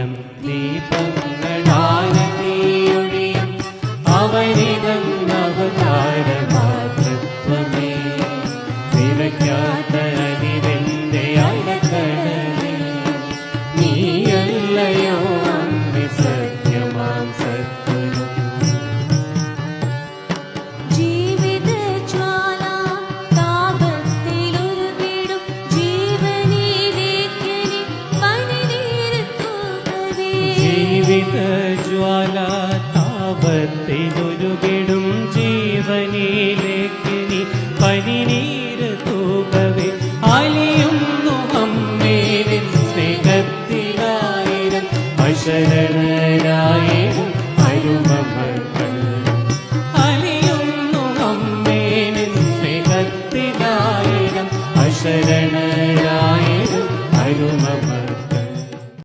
ദിനം ദീപങ്ങളാരതിയൊഴിയും അവനിതം അവതാരമാതൃത്വമേ നിലയ്ക്കാത്ത ജീവിതജ്വാല താപത്തിലൊരുകിടും ജീവനിലേക്ക് നീ പനിനീര് തൂകവേ. അലിയുന്നു അമ്മേവിൻ സ്നേഹത്തിലായിരം അശരണരായിരം അരുമമക്കൾ അലിയുന്നു അമ്മേവിൻ സ്നേഹത്തിലായിരം